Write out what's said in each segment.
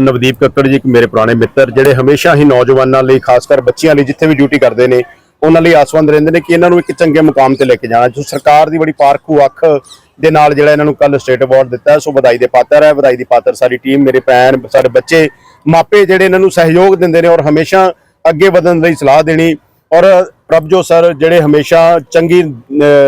ਨਵਦੀਪ ਕੱਕੜ ਜੀ ਇੱਕ ਮੇਰੇ ਪੁਰਾਣੇ ਮਿੱਤਰ, ਜਿਹੜੇ ਹਮੇਸ਼ਾ ਹੀ ਨੌਜਵਾਨਾਂ ਲਈ, ਖਾਸ ਕਰ ਬੱਚਿਆਂ ਲਈ ਜਿੱਥੇ ਵੀ ਡਿਊਟੀ ਕਰਦੇ ਨੇ, ਉਹਨਾਂ ਲਈ ਆਸਵੰਦ ਰਹਿੰਦੇ ਨੇ ਕਿ ਇਹਨਾਂ ਨੂੰ ਇੱਕ ਚੰਗੇ ਮੁਕਾਮ ਤੇ ਲੈ ਕੇ ਜਾਣਾ। ਜੋ ਸਰਕਾਰ ਦੀ ਬੜੀ ਪਾਰਖੂ ਅੱਖ ਦੇ ਨਾਲ ਜਿਹੜਾ ਇਹਨਾਂ ਨੂੰ ਕੱਲ ਸਟੇਟ ਅਵਾਰਡ ਦਿੱਤਾ, ਸੋ ਵਧਾਈ ਦੇ ਪਾਤਰ ਹੈ, ਵਧਾਈ ਦੀ ਪਾਤਰ ਸਾਰੀ ਟੀਮ ਮੇਰੇ ਭੈਣ, ਸਾਡੇ ਬੱਚੇ, ਮਾਪੇ ਜਿਹੜੇ ਇਹਨਾਂ ਨੂੰ ਸਹਿਯੋਗ ਦਿੰਦੇ ਨੇ ਔਰ ਹਮੇਸ਼ਾ ਅੱਗੇ ਵਧਣ ਲਈ ਸਲਾਹ ਦੇਣੀ। ਔਰ ਪ੍ਰਭਜੋ ਸਰ ਜਿਹੜੇ ਹਮੇਸ਼ਾ ਚੰਗੀ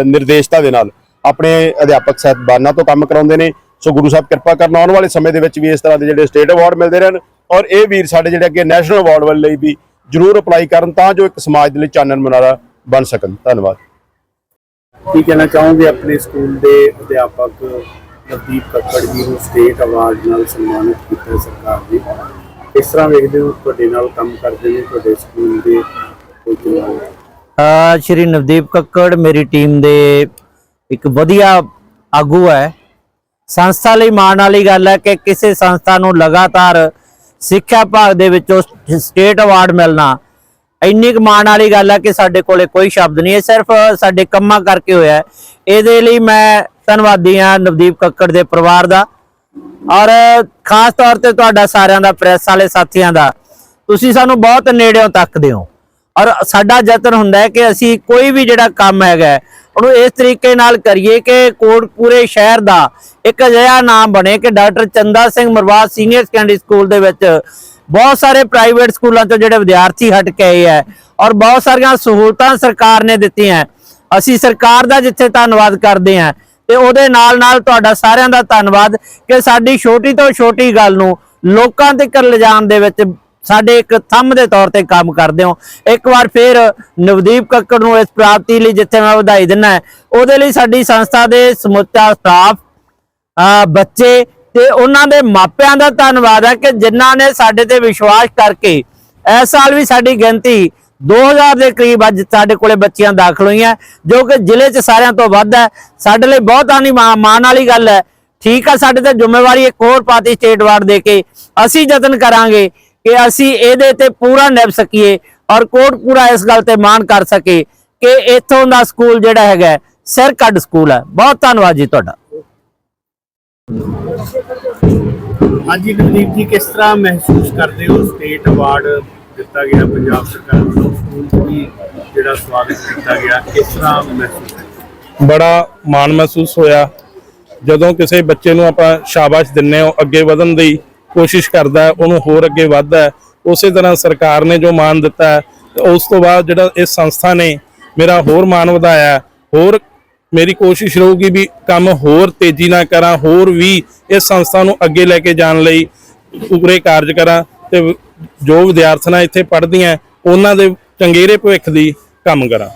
ਨਿਰਦੇਸ਼ਤਾ ਦੇ ਨਾਲ ਆਪਣੇ ਅਧਿਆਪਕ ਸਾਹਿਬਾਨਾਂ ਤੋਂ ਕੰਮ ਕਰਾਉਂਦੇ ਨੇ ਸੋ ਗੁਰੂ ਸਾਹਿਬ ਕਿਰਪਾ ਕਰਨ ਆਉਣ ਵਾਲੇ ਸਮੇਂ ਦੇ ਵਿੱਚ ਵੀ ਇਸ ਤਰ੍ਹਾਂ ਦੇ ਜਿਹੜੇ ਸਟੇਟ ਅਵਾਰਡ ਮਿਲਦੇ ਰਹਿਣ ਔਰ ਇਹ ਵੀਰ ਸਾਡੇ ਜਿਹੜੇ ਅੱਗੇ ਨੈਸ਼ਨਲ ਅਵਾਰਡ ਵਾਲੇ ਲਈ ਵੀ ਜਰੂਰ ਅਪਲਾਈ ਕਰਨ ਤਾਂ ਜੋ ਇੱਕ ਸਮਾਜ ਦੇ ਲਈ ਚਾਨਣ ਮੁਨਾਰਾ ਬਣ ਸਕਣ। ਧੰਨਵਾਦ। ਕੀ ਕਹਿਣਾ ਚਾਹੋਗੇ ਆਪਣੇ ਸਕੂਲ ਦੇ ਅਧਿਆਪਕ ਨਵਦੀਪ ਕੱਕੜ ਜੀ ਨੂੰ ਸਟੇਟ ਅਵਾਰਡ ਨਾਲ ਸਨਮਾਨਿਤ ਕੀਤਾ ਸਰਕਾਰ ਨੇ ਇਸ ਤਰ੍ਹਾਂ ਵੇਖਦੇ ਹੋ ਤੁਹਾਡੇ ਨਾਲ ਕੰਮ ਕਰਦੇ ਨੇ ਤੁਹਾਡੇ ਸਕੂਲ ਦੇ ਅ, ਸ਼੍ਰੀ ਨਵਦੀਪ ਕੱਕੜ ਮੇਰੀ ਟੀਮ ਦੇ ਇੱਕ ਵਧੀਆ ਆਗੂ ਹੈ। ਸੰਸਥਾ ਲਈ ਮਾਣ ਵਾਲੀ ਗੱਲ ਹੈ ਕਿ ਕਿਸੇ ਸੰਸਥਾ ਨੂੰ ਲਗਾਤਾਰ ਸਿੱਖਿਆ ਭਾਗ ਦੇ ਵਿੱਚੋਂ ਸਟੇਟ ਅਵਾਰਡ ਮਿਲਣਾ। ਇੰਨੀ ਕੁ ਮਾਣ ਵਾਲੀ ਗੱਲ ਹੈ ਕਿ ਸਾਡੇ ਕੋਲੇ ਕੋਈ ਸ਼ਬਦ ਨਹੀਂ ਹੈ, ਸਿਰਫ ਸਾਡੇ ਕੰਮਾਂ ਕਰਕੇ ਹੋਇਆ ਇਹਦੇ ਲਈ ਮੈਂ ਧੰਨਵਾਦੀ ਹਾਂ ਨਵਦੀਪ ਕੱਕੜ ਦੇ ਪਰਿਵਾਰ ਦਾ। ਔਰ ਖਾਸ ਤੌਰ ਤੇ ਤੁਹਾਡਾ ਸਾਰਿਆਂ ਦਾ, ਪ੍ਰੈਸ ਵਾਲੇ ਸਾਥੀਆਂ ਦਾ, ਤੁਸੀਂ ਸਾਨੂੰ ਬਹੁਤ ਨੇੜਿਓਂ ਤੱਕਦੇ ਹੋ। ਔਰ ਸਾਡਾ ਯਤਨ ਹੁੰਦਾ ਹੈ ਕਿ ਅਸੀਂ ਕੋਈ ਵੀ ਜਿਹੜਾ ਕੰਮ ਹੈਗਾ ਉਹਨੂੰ ਇਸ ਤਰੀਕੇ ਨਾਲ ਕਰੀਏ ਕਿ ਕੋਟਪੂਰੇ ਸ਼ਹਿਰ ਦਾ ਇੱਕ ਅਜਿਹਾ ਨਾਮ ਬਣੇ ਕਿ doctor Chanda Singh Marwad senior secondary school ਦੇ ਵਿੱਚ ਬਹੁਤ ਸਾਰੇ ਪ੍ਰਾਈਵੇਟ ਸਕੂਲਾਂ ਤੋਂ ਜਿਹੜੇ ਵਿਦਿਆਰਥੀ ਹਟ ਕੇ ਆਏ ਹੈ ਔਰ ਬਹੁਤ ਸਾਰੀਆਂ ਸਹੂਲਤਾਂ ਸਰਕਾਰ ਨੇ ਦਿੱਤੀਆਂ ਅਸੀਂ ਸਰਕਾਰ ਦਾ ਜਿੱਥੇ ਧੰਨਵਾਦ ਕਰਦੇ ਹਾਂ ਤੇ ਉਹਦੇ ਨਾਲ ਨਾਲ ਤੁਹਾਡਾ ਸਾਰਿਆਂ ਦਾ ਧੰਨਵਾਦ ਕਿ ਸਾਡੀ ਛੋਟੀ ਤੋਂ ਛੋਟੀ ਗੱਲ ਨੂੰ ਲੋਕਾਂ ਤੱਕ ਲਿਜਾਣ ਦੇ ਵਿੱਚ ਸਾਡੇ ਇੱਕ ਥੰਮ ਦੇ ਤੌਰ ਤੇ ਕੰਮ ਕਰਦੇ ਹੋ। ਇੱਕ ਵਾਰ ਫੇਰ ਨਵਦੀਪ ਕੱਕੜ ਨੂੰ ਇਸ ਪ੍ਰਾਪਤੀ ਲਈ ਜਿੱਥੇ ਮੈਂ ਵਧਾਈ ਦਿੰਦਾ ਉਹਦੇ ਲਈ ਸਾਡੀ ਸੰਸਥਾ ਦੇ ਸਮੁੱਚਾ ਸਟਾਫ ਬੱਚੇ ਤੇ ਉਹਨਾਂ ਦੇ ਮਾਪਿਆਂ ਦਾ ਧੰਨਵਾਦ ਹੈ ਕਿ ਜਿਨ੍ਹਾਂ ਨੇ ਸਾਡੇ ਤੇ ਵਿਸ਼ਵਾਸ ਕਰਕੇ ਇਸ ਸਾਲ ਵੀ ਸਾਡੀ ਗਿਣਤੀ 2000 ਦੇ ਕਰੀਬ ਅੱਜ ਸਾਡੇ ਕੋਲੇ ਬੱਚੀਆਂ ਦਾਖਲ ਹੋਈਆਂ ਜੋ ਕਿ ਜ਼ਿਲ੍ਹੇ 'ਚ ਸਾਰਿਆਂ ਤੋਂ ਵੱਧ ਹੈ। ਸਾਡੇ ਲਈ ਬਹੁਤ ਆਨੀ ਮਾਣ ਵਾਲੀ ਗੱਲ ਹੈ। ਠੀਕ ਆ, ਸਾਡੇ ਤੇ ਜ਼ਿੰਮੇਵਾਰੀ ਇੱਕ ਹੋਰ ਪਾਤੀ ਸਟੇਟ ਵਾਰਡ ਦੇ ਕੇ। ਅਸੀਂ ਯਤਨ ਕਰਾਂਗੇ ਕਿ ਅਸੀਂ ਇਹਦੇ ਤੇ ਪੂਰਾ ਨਿਭ ਸਕੀਏ ਔਰ ਕੋਟ ਪੂਰਾ ਇਸ ਗੱਲ ਤੇ ਮਾਣ ਕਰ ਸਕੇ ਕਿ ਇੱਥੋਂ ਦਾ ਸਕੂਲ ਜਿਹੜਾ ਹੈਗਾ ਸਿਰ ਕੱਢ ਸਕੂਲ ਹੈ। ਬਹੁਤ ਧੰਨਵਾਦ ਜੀ ਤੁਹਾਡਾ। ਹਾਂਜੀ ਨਵਦੀਪ ਜੀ ਕਿਸ ਤਰ੍ਹਾਂ ਮਹਿਸੂਸ ਕਰਦੇ ਹੋ? ਸਟੇਟ ਅਵਾਰਡ ਦਿੱਤਾ ਗਿਆ ਪੰਜਾਬ ਸਰਕਾਰ ਵੱਲੋਂ ਸਕੂਲ ਦੀ ਜਿਹੜਾ ਸਵਾਗਤ ਕੀਤਾ ਗਿਆ ਕਿਸ ਤਰ੍ਹਾਂ ਮਹਿਸੂਸ ਬੜਾ ਮਾਣ ਮਹਿਸੂਸ ਹੋਇਆ। ਜਦੋਂ ਕਿਸੇ ਬੱਚੇ ਨੂੰ ਆਪਾਂ ਸ਼ਾਬਾਸ਼ ਦਿੰਨੇ ਹਾਂ ਅੱਗੇ ਵਧਣ ਦੀ ਕੋਸ਼ਿਸ਼ ਕਰਦਾ, ਉਹਨੂੰ ਹੋਰ ਅੱਗੇ ਵੱਧਦਾ ਉਸੇ ਤਰ੍ਹਾਂ ਸਰਕਾਰ ਨੇ ਜੋ ਮਾਣ ਦਿੱਤਾ ਉਸ ਤੋਂ ਬਾਅਦ ਜਿਹੜਾ ਇਸ ਸੰਸਥਾ ਨੇ ਮੇਰਾ ਹੋਰ ਮਾਣ ਵਧਾਇਆ ਹੋਰ ਮੇਰੀ ਕੋਸ਼ਿਸ਼ ਰਹੂਗੀ ਵੀ ਕੰਮ ਹੋਰ ਤੇਜ਼ੀ ਨਾਲ ਕਰਾਂ, ਹੋਰ ਵੀ ਇਸ ਸੰਸਥਾ ਨੂੰ ਅੱਗੇ ਲੈ ਕੇ ਜਾਣ ਲਈ ਪੂਰੇ ਕਾਰਜ ਕਰਾਂ ਤੇ ਜੋ ਵਿਦਿਆਰਥਣਾਂ ਇੱਥੇ ਪੜ੍ਹਦੀਆਂ, ਉਹਨਾਂ ਦੇ ਚੰਗੇਰੇ ਭਵਿੱਖ ਦੀ ਕੰਮ ਕਰਾਂ।